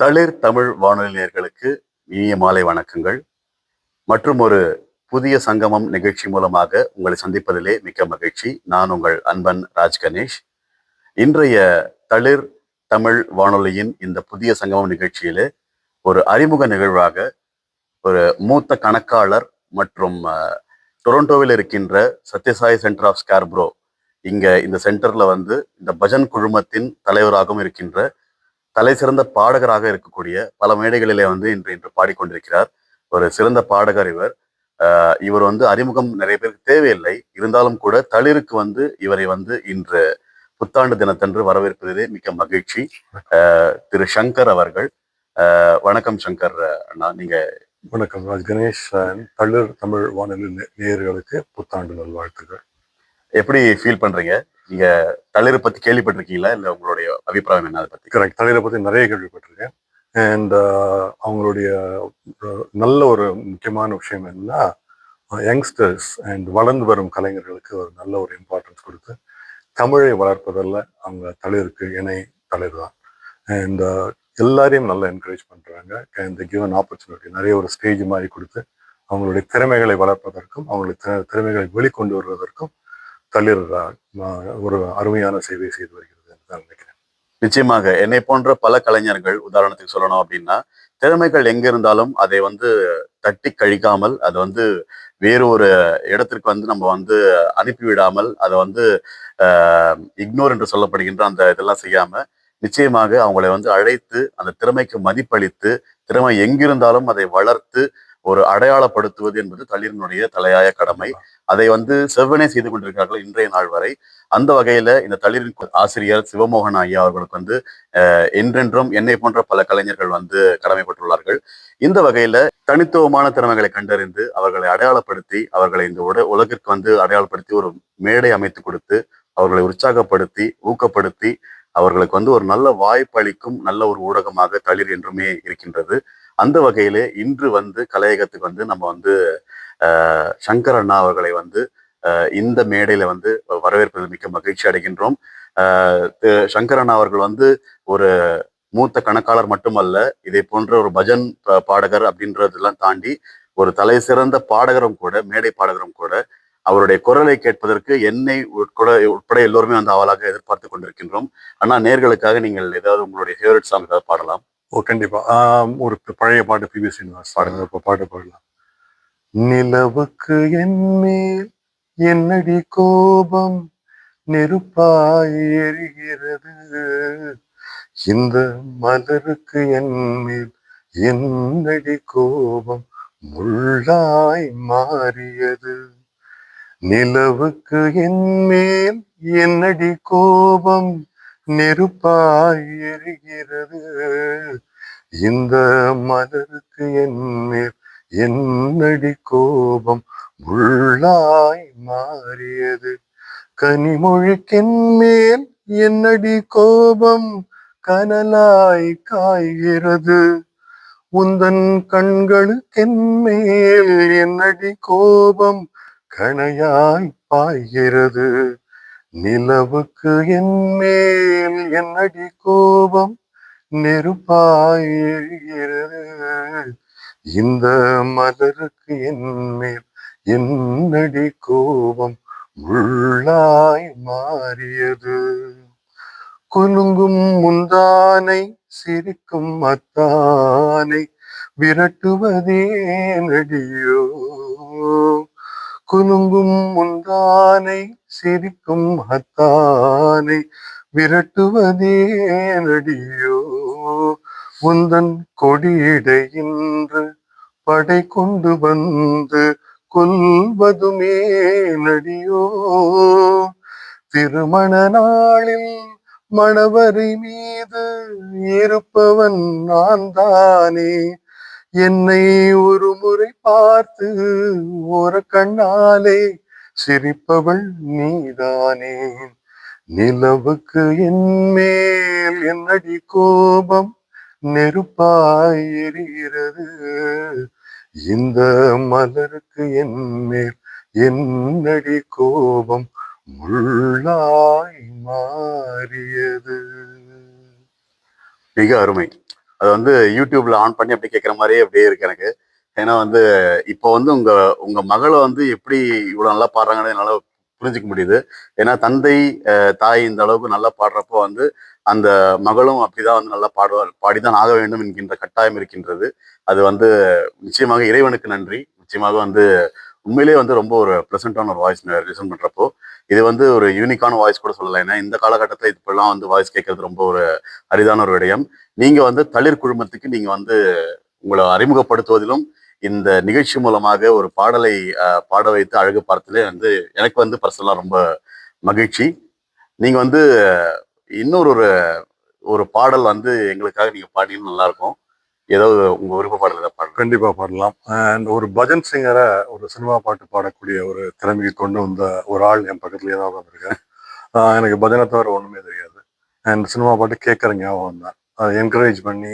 தளிர் தமிழ் வானொலி நேயர்களுக்கு இனிய மாலை வணக்கங்கள். மற்றும் ஒரு புதிய சங்கமம் நிகழ்ச்சி மூலமாக உங்களை சந்திப்பதிலே மிக்க மகிழ்ச்சி. நான் உங்கள் அன்பன் ராஜ் கணேஷ் இன்றைய தளிர் தமிழ் வானொலியின் இந்த புதிய சங்கமம் நிகழ்ச்சியிலே ஒரு அறிமுக நிகழ்வாக ஒரு மூத்த கணக்காளர் மற்றும் டொரண்டோவில் இருக்கின்ற சத்யசாய் சென்டர் ஆஃப் ஸ்கார்ப்ரோ இங்க இந்த சென்டர்ல வந்து இந்த பஜன் குழுமத்தின் தலைவராகவும் இருக்கின்ற தலை சிறந்த பாடகராக இருக்கக்கூடிய பல மேடைகளிலே வந்து இன்று இன்று பாடிக்கொண்டிருக்கிறார். ஒரு சிறந்த பாடகர் இவர். இவர் வந்து அறிமுகம் நிறைய பேருக்கு தேவையில்லை. இருந்தாலும் கூட தளிருக்கு வந்து இவரை வந்து இன்று புத்தாண்டு தினத்தன்று வரவேற்பதிலே மிக்க மகிழ்ச்சி. திரு சங்கர் அவர்கள். வணக்கம் சங்கர். அண்ணா நீங்க வணக்கம். கணேஷ் தளிர் தமிழ் வானொலி நேயர்களுக்கு புத்தாண்டு நல்வாழ்த்துக்கள். எப்படி ஃபீல் பண்றீங்க? நீங்க தளிரை பத்தி கேள்விப்பட்டிருக்கீங்களா? இல்ல உங்களுடைய அபிப்பிராயம் என்ன அதை பத்தி? கரெக்ட் தளிரை பற்றி நிறைய கேள்விப்பட்டிருக்கேன். அண்ட் uh, அவங்களுடைய நல்ல ஒரு முக்கியமான விஷயம் என்னன்னா யங்ஸ்டர்ஸ் அண்ட் வளர்ந்து வரும் கலைஞர்களுக்கு ஒரு நல்ல ஒரு இம்பார்ட்டன்ஸ் கொடுத்து தமிழை வளர்ப்பதில் அவங்க தளிருக்கு இணை தளிர் தான் அண்ட் uh, எல்லாரையும் நல்லா என்கரேஜ் பண்ணுறாங்க இந்த கிவன் ஆப்பர்ச்சுனிட்டி நிறைய ஒரு ஸ்டேஜ் மாதிரி கொடுத்து அவங்களுடைய திறமைகளை வளர்ப்பதற்கும் அவங்களுடைய திறமைகளை வெளிக்கொண்டு வருவதற்கும் தளிர் ஒரு அருமையான சேவை செய்து வருகிறது என்று நினைக்கிறேன். நிச்சயமாக என்னை போன்ற பல கலைஞர்கள் உதாரணத்துக்கு சொல்லணும் அப்படின்னா திறமைகள் எங்க இருந்தாலும் அதை வந்து தட்டி கழிக்காமல் அதை வந்து வேறு ஒரு இடத்திற்கு வந்து நம்ம வந்து அனுப்பிவிடாமல் அதை வந்து இக்னோர் என்று சொல்லப்படுகின்ற அந்த இதெல்லாம் செய்யாம நிச்சயமாக அவங்களை வந்து அழைத்து அந்த திறமைக்கு மதிப்பளித்து திறமை எங்கிருந்தாலும் அதை வளர்த்து ஒரு அடையாளப்படுத்துவது என்பது தளிரினுடைய தலையாய கடமை. அதை வந்து செவ்வனே செய்து கொண்டிருக்கிறார்கள் இன்றைய நாள் வரை. அந்த வகையில இந்த தளிரின் ஆசிரியர் சிவமோகன் ஐயா அவர்களுக்கு வந்து என்றென்றும் என்னை போன்ற பல கலைஞர்கள் வந்து கடமைப்பட்டுள்ளார்கள். இந்த வகையில தனித்துவமான திறமைகளை கண்டறிந்து அவர்களை அடையாளப்படுத்தி அவர்களை இந்த உட உலகிற்கு வந்து அடையாளப்படுத்தி ஒரு மேடை அமைத்து கொடுத்து அவர்களை உற்சாகப்படுத்தி ஊக்கப்படுத்தி அவர்களுக்கு வந்து ஒரு நல்ல வாய்ப்பளிக்கும் நல்ல ஒரு ஊடகமாக தளிர் என்றுமே இருக்கின்றது. அந்த வகையிலே இன்று வந்து கலையகத்துக்கு வந்து நம்ம வந்து சங்கர் அண்ணா அவர்களை வந்து இந்த மேடையில வந்து வரவேற்பதில் மிக்க மகிழ்ச்சி அடைகின்றோம். சங்கர் அண்ணா அவர்கள் வந்து ஒரு மூத்த கணக்காளர் மட்டுமல்ல இதை போன்ற ஒரு பஜன் பாடகர் அப்படின்றதெல்லாம் தாண்டி ஒரு தலை சிறந்த பாடகரும் கூட மேடை பாடகரும் கூட அவருடைய குரலை கேட்பதற்கு என்னை உட்பட உட்பட எல்லோருமே வந்து அவளாக எதிர்பார்த்து கொண்டிருக்கின்றோம். ஆனால் நேர்களுக்காக நீங்கள் ஏதாவது உங்களுடைய ஃபேவரட் சாங் ஏதாவது பாடலாம்? ஓ கண்டிப்பா. ஒரு பழைய பாட்டு பிவி ஸ்ரீனிவாஸ் பாடுங்க இப்போ பாட்டு பாடலாம். நிலவுக்கு என் மேல் என்னடி கோபம்? நெருப்பாய் எரிகிறது. இந்த மலருக்கு என் மேல் என்னடி கோபம்? முள்ளாய் மாறியது. நிலவுக்கு என் மேல் என்னடி கோபம்? நெருப்பாய் எரிகிறது. இந்த மலருக்கு என் என்னடி கோபம்? உள்ளாய் மாறியது. கனிமொழிக்கின் மேல் என்னடி கோபம்? கனலாய் காய்கிறது. உந்தன் கண்களுக்கென் மேல் என்னடி கோபம்? கனையாய் பாய்கிறது. நிலவுக்கு என் மேல் என்னடி கோபம் நெருப்பாய் இந்த மலருக்கு என் மேல் என்னடி கோபம் உள்ளாய் மாறியது. குலுங்கும் முந்தானை சிரிக்கும் அத்தானை விரட்டுவதே நடியோ. குலுங்கும் முந்தானை சிரிக்கும் மத்தானை விரட்டுவதே நடியோ முந்தன் கொடியிடை படை கொண்டு வந்து கொல்வதுமே நடியோ திருமண நாளில் மணவரை மீது இருப்பவன் நான் தானே என்னை ஒரு முறை பார்த்து ஒரு கண்ணாலே சிரிப்பவள் நீதானே. நிலவுக்கு என்மேல் என்னடி கோபம் நெருப்பாய் எரிகிறது. இந்த மலருக்கு என்மேல் என்னடி கோபம் முள்ளாய் மாறியது. மிக அருமை. அது வந்து யூடியூப்ல ஆன் பண்ணி அப்படி கேட்குற மாதிரியே அப்படியே இருக்கு எனக்கு. ஏன்னா வந்து இப்போ வந்து உங்க உங்க மகளை வந்து எப்படி இவ்வளோ நல்லா பாடுறாங்கன்னு என்னால் புரிஞ்சுக்க முடியுது. ஏன்னா தந்தை தாய் இந்த அளவுக்கு நல்லா பாடுறப்போ வந்து அந்த மகளும் அப்படிதான் வந்து நல்லா பாடுவார் பாடிதான் ஆக வேண்டும் என்கின்ற கட்டாயம் இருக்கின்றது. அது வந்து நிச்சயமாக இறைவனுக்கு நன்றி. நிச்சயமாக வந்து உண்மையிலேயே வந்து ரொம்ப ஒரு ப்ளசண்டான ஒரு வாய்ஸ் லிசன் பண்ணுறப்போ இது வந்து ஒரு யூனிக்கான வாய்ஸ் கூட சொல்லலாம் ஏன்னா இந்த காலகட்டத்தில் இப்பெல்லாம் வந்து வாய்ஸ் கேட்கறது ரொம்ப ஒரு அரிதான ஒரு விடயம். நீங்கள் வந்து தளிர் குழுமத்துக்கு நீங்கள் வந்து உங்களை அறிமுகப்படுத்துவதிலும் இந்த நிகழ்ச்சி மூலமாக ஒரு பாடலை பாட வைத்து அழகு பார்த்ததே வந்து எனக்கு வந்து பர்சனலாக ரொம்ப மகிழ்ச்சி. நீங்கள் வந்து இன்னொரு ஒரு ஒரு பாடல் வந்து எங்களுக்காக நீங்கள் பாடினீங்கன்னா நல்லா ஏதாவது உங்க விருப்ப பாடல் ஏதாவது பாடல் கண்டிப்பா பாடலாம். அண்ட் ஒரு பஜன் சிங்கரை ஒரு சினிமா பாட்டு பாடக்கூடிய ஒரு திறமைக்கு கொண்டு வந்த ஒரு ஆள் என் பக்கத்துலயே தான் வந்திருக்கேன் எனக்கு பஜனை தவிர ஒண்ணுமே தெரியாது. அண்ட் சினிமா பாட்டு கேட்கற ஞாபகம் தான். அதை என்கரேஜ் பண்ணி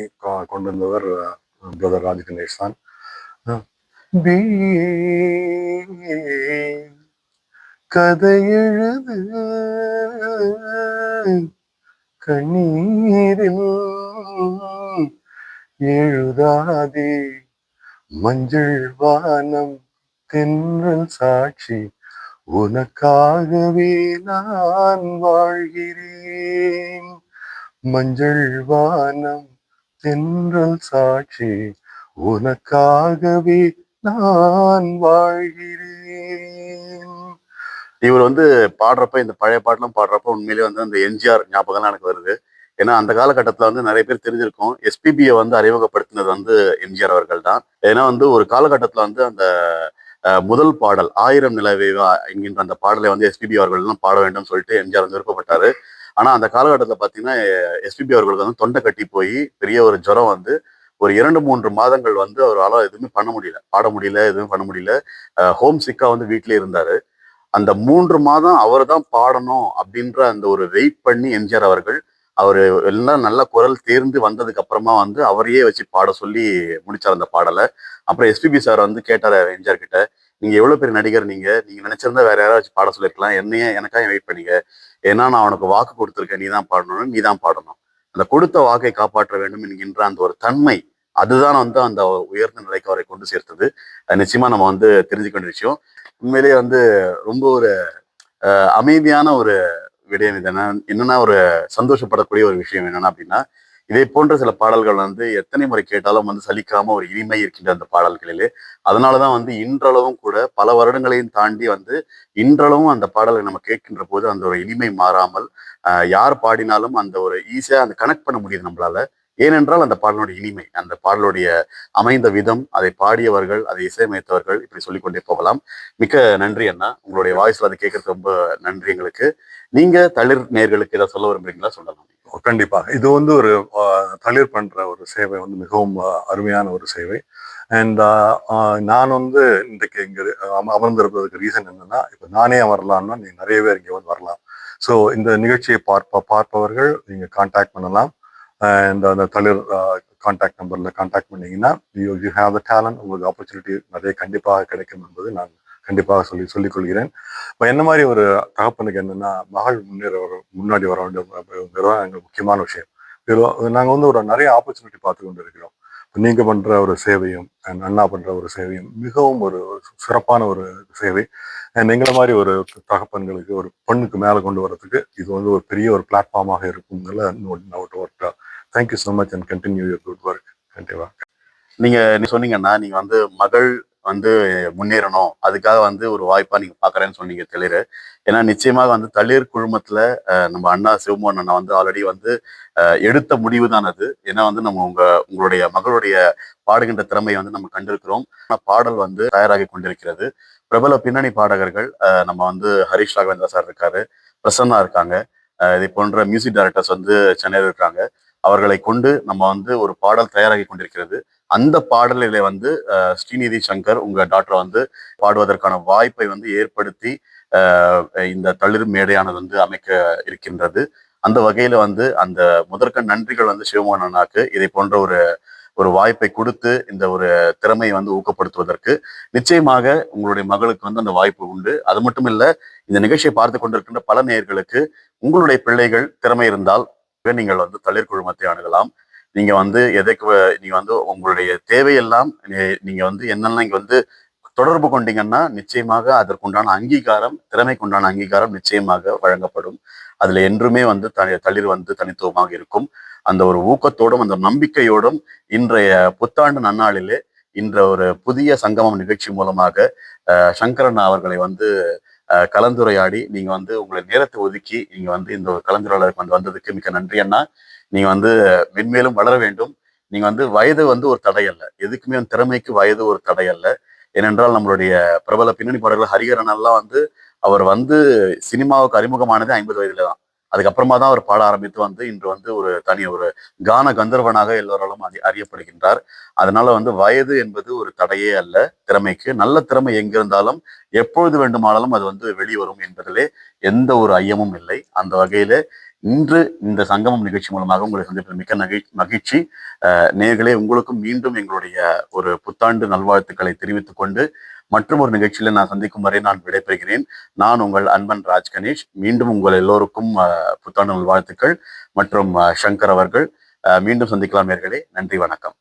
கொண்டு வந்தவர் பிரதர் ராஜ் கணேஷ் தான். கதையெழுது கண்ணீரில் எழுதாதே. மஞ்சள் வானம் தென்றல் சாட்சி உனக்காகவே நான் வாழ்கிறேன். மஞ்சள் வானம் தென்றல் சாட்சி உனக்காகவே நான் வாழ்கிறேன். இவர் வந்து பாடுறப்ப இந்த பழைய பாட்டெல்லாம் பாடுறப்ப உண்மையிலேயே வந்து அந்த எம்ஜிஆர் ஞாபகம்லாம் எனக்கு வருது. ஏன்னா அந்த காலகட்டத்தில் வந்து நிறைய பேர் தெரிஞ்சிருக்கும். எஸ்பிபியை வந்து அறிமுகப்படுத்தினது வந்து எம்ஜிஆர் அவர்கள் தான் ஏன்னா வந்து ஒரு காலகட்டத்தில் வந்து அந்த முதல் பாடல் ஆயிரம் நிலவேவா என்கின்ற அந்த பாடலை வந்து எஸ்பிபி அவர்கள்லாம் பாட வேண்டும் சொல்லிட்டு எம்ஜிஆர் வந்து விருப்பப்பட்டாரு. ஆனால் அந்த காலகட்டத்தில் பார்த்தீங்கன்னா எஸ்பிபி அவர்களுக்கு வந்து தொண்டை கட்டி போய் பெரிய ஒரு ஜுரம் வந்து ஒரு இரண்டு மூன்று மாதங்கள் வந்து அவரால் எதுவுமே பண்ண முடியல. பாட முடியல எதுவுமே பண்ண முடியல. ஹோம் சிக்கா வந்து வீட்டிலே இருந்தார். அந்த மூன்று மாதம் அவர் தான் பாடணும் அப்படின்ற அந்த ஒரு வெயிட் பண்ணி எம்ஜிஆர் அவர்கள் அவர் எல்லாம் நல்ல குரல் தேர்ந்து வந்ததுக்கு அப்புறமா வந்து அவரையே வச்சு பாட சொல்லி முடிச்சார் அந்த பாடலை. அப்புறம் எஸ்பிபி சார் வந்து கேட்டார் எம்ஜிஆர் கிட்ட நீங்க எவ்வளவு பெரிய நடிகர் நீங்க? நீங்க நினைச்சிருந்தா வேற யாராவது வச்சு பாட சொல்லிருக்கலாம். என்னையே எனக்காக வெயிட் பண்ணீங்க. ஏன்னா நான் உனக்கு வாக்கு கொடுத்துருக்கேன். நீ தான் பாடணும் நீ தான் பாடணும். அந்த கொடுத்த வாக்கை காப்பாற்ற வேண்டும் என்கின்ற அந்த ஒரு தன்மை அதுதான் வந்து அந்த உயர்ந்த நிலைக்கு அவரை கொண்டு சேர்த்தது. நிச்சயமா நம்ம வந்து தெரிஞ்சுக்க வேண்டிய விஷயம். உண்மையிலேயே வந்து ரொம்ப ஒரு அமைதியான ஒரு விடயம் இது என்னன்னா ஒரு சந்தோஷப்படக்கூடிய ஒரு விஷயம் என்னன்னா அப்படின்னா இதை போன்ற சில பாடல்கள் வந்து எத்தனை முறை கேட்டாலும் வந்து சலிக்காம ஒரு இனிமை இருக்கின்ற அந்த பாடல்களிலே. அதனாலதான் வந்து இன்றளவும் கூட பல வருடங்களையும் தாண்டி வந்து இன்றளவும் அந்த பாடலை நம்ம கேட்கின்ற போது அந்த ஒரு இனிமை மாறாமல் யார் பாடினாலும் அந்த ஒரு ஈஸியா அந்த கனெக்ட் பண்ண முடியுது நம்மளால. ஏனென்றால் அந்த பாடலுடைய இனிமை அந்த பாடலுடைய அமைந்த விதம் அதை பாடியவர்கள் அதை இசையமைத்தவர்கள் இப்படி சொல்லிக்கொண்டே போகலாம். மிக்க நன்றி அண்ணா. உங்களுடைய வாய்ஸ்ல அதை கேட்கறது ரொம்ப நன்றி எங்களுக்கு. நீங்க தளிர் நேர்களுக்கு ஏதாவது சொல்ல விரும்புறீங்களா? சொல்லலாம். கண்டிப்பாக. இது வந்து ஒரு தளிர் பண்ற ஒரு சேவை வந்து மிகவும் அருமையான ஒரு சேவை. அண்ட் நான் வந்து இன்றைக்கு இங்கே அமர்ந்திருப்பதற்கு ரீசன் என்னன்னா இப்போ நானே வரலாம்னா நீங்கள் நிறைய பேர் இங்கே வந்து வரலாம். ஸோ இந்த நிகழ்ச்சியை பார்ப்ப பார்ப்பவர்கள் நீங்கள் காண்டாக்ட் பண்ணலாம். அண்ட் அந்த தளிர் காண்டாக்ட் நம்பரில் காண்டாக்ட் பண்ணிங்கன்னா you you have the talent உங்களுக்கு ஆப்பர்ச்சுனிட்டி நிறைய கண்டிப்பாக கிடைக்கும் என்பது நான் கண்டிப்பாக சொல்லி சொல்லிக்கொள்கிறேன் இப்போ என்ன மாதிரி ஒரு தகப்பனுக்கு என்னென்னா மகள் முன்னேற வர முன்னாடி வர வேண்டியது எங்களுக்கு முக்கியமான விஷயம். இதில் நாங்கள் வந்து ஒரு நிறைய ஆப்பர்ச்சுனிட்டி பார்த்து கொண்டு இருக்கிறோம் இப்போ நீங்கள் பண்ணுற ஒரு சேவையும் அண்ட் அண்ணா பண்ணுற ஒரு சேவையும் மிகவும் ஒரு சிறப்பான ஒரு சேவை. அண்ட் எங்களை மாதிரி ஒரு தகப்பன்களுக்கு ஒரு பெண்ணுக்கு மேலே கொண்டு வரதுக்கு இது வந்து ஒரு பெரிய ஒரு பிளாட்ஃபார்மாக இருக்குங்கிறத note work thank you so much and continue your good work கண்டிப்பாக நீங்க நீ சொன்னீங்கன்னா நீங்க வந்து மகள் வந்து முன்னேறணும். அதுக்காக வந்து ஒரு வாய்ப்பா நீங்க பாக்குறேன்னு சொன்னீங்க தளிர். ஏன்னா நிச்சயமாக வந்து தளிர் குழுமத்துல நம்ம அண்ணா சிவமோகன் அண்ணா வந்து ஆல்ரெடி வந்து எடுத்த முடிவு தான் அது. ஏன்னா வந்து நம்ம உங்க உங்களுடைய மகளுடைய பாடுகின்ற திறமையை வந்து நம்ம கண்டிருக்கிறோம். பாடல் வந்து தயாராகி கொண்டிருக்கிறது. பிரபல பின்னணி பாடகர்கள் நம்ம வந்து ஹரிஷ் ராகவேந்திரா சார் இருக்காரு. பிரசன்னா இருக்காங்க. இது போன்ற மியூசிக் டைரக்டர்ஸ் வந்து சென்னையில் இருக்காங்க. அவர்களை கொண்டு நம்ம வந்து ஒரு பாடல் தயாராகி கொண்டிருக்கிறது. அந்த பாடலிலே வந்து ஸ்ரீநிதி சங்கர் உங்க டாக்டரை வந்து பாடுவதற்கான வாய்ப்பை வந்து ஏற்படுத்தி இந்த தளிர் மேடையானது வந்து அமைக்க இருக்கின்றது. அந்த வகையில வந்து அந்த முதற்க நன்றிகள் வந்து சிவமோகன் அண்ணாக்கு இதை போன்ற ஒரு ஒரு வாய்ப்பை கொடுத்து இந்த ஒரு திறமையை வந்து ஊக்கப்படுத்துவதற்கு நிச்சயமாக உங்களுடைய மகளுக்கு வந்து அந்த வாய்ப்பு உண்டு. அது மட்டும் இல்ல இந்த நிகழ்ச்சியை பார்த்து கொண்டிருக்கின்ற பல நேயர்களுக்கு உங்களுடைய பிள்ளைகள் திறமை இருந்தால் நீங்கள் வந்து தளிர் குழுமத்தை அணுகலாம். நீங்க வந்து எதைக்கு நீங்க வந்து உங்களுடைய தேவையெல்லாம் நீங்க வந்து என்னெல்லாம் இங்க வந்து தொடர்பு கொண்டீங்கன்னா நிச்சயமாக அதற்குண்டான அங்கீகாரம் திறமைக்குண்டான அங்கீகாரம் நிச்சயமாக வழங்கப்படும். அதுல என்றுமே வந்து த தளிர் வந்து தனித்துவமாக இருக்கும். அந்த ஒரு ஊக்கத்தோடும் அந்த நம்பிக்கையோடும் இன்றைய புத்தாண்டு நன்னாளிலே இன்ற ஒரு புதிய சங்கமம் நிகழ்ச்சி மூலமாக சங்கரன் அவர்களை வந்து கலந்துரையாடி நீங்க வந்து உங்களை நேரத்தை ஒதுக்கி நீங்க வந்து இந்த ஒரு வந்து வந்ததுக்கு மிக்க நன்றி அண்ணா. நீங்க வந்து மென்மேலும் வளர வேண்டும். நீங்க வந்து வயது வந்து ஒரு தடை அல்ல. எதுக்குமே திறமைக்கு வயது ஒரு தடை அல்ல. ஏனென்றால் நம்மளுடைய பிரபல பின்னணி பாடல்கள் ஹரிகரன் எல்லாம் வந்து அவர் வந்து சினிமாவுக்கு அறிமுகமானது ஐம்பது வயதுல தான் அதுக்கப்புறமா தான் அவர் பாட ஆரம்பித்து வந்து இன்று வந்து ஒரு தனி ஒரு கான கந்தர்வனாக எல்லோராலும் அறி அறியப்படுகின்றார். அதனால வந்து வயது என்பது ஒரு தடையே அல்ல திறமைக்கு. நல்ல திறமை எங்கிருந்தாலும் எப்பொழுது வேண்டுமானாலும் அது வந்து வெளிவரும் என்பதிலே எந்த ஒரு ஐயமும் இல்லை. அந்த வகையில இன்று இந்த சங்கமம் நிகழ்ச்சி மூலமாக உங்களை சந்திப்பது மிக்க நகை- மகிழ்ச்சி. அஹ், உங்களுக்கும் மீண்டும் எங்களுடைய ஒரு புத்தாண்டு நல்வாழ்த்துக்களை தெரிவித்துக் கொண்டு மற்றும் ஒரு நிகழ்ச்சியில் நான் சந்திக்கும் வரை நான் விடைபெறுகிறேன். நான் உங்கள் அன்பன் ராஜ் கணேஷ். மீண்டும் உங்கள் எல்லோருக்கும் புத்தாண்டு நல்வாழ்த்துக்கள் மற்றும் சங்கர் அவர்கள். மீண்டும் சந்திக்கலாம் நேர்களே. நன்றி வணக்கம்.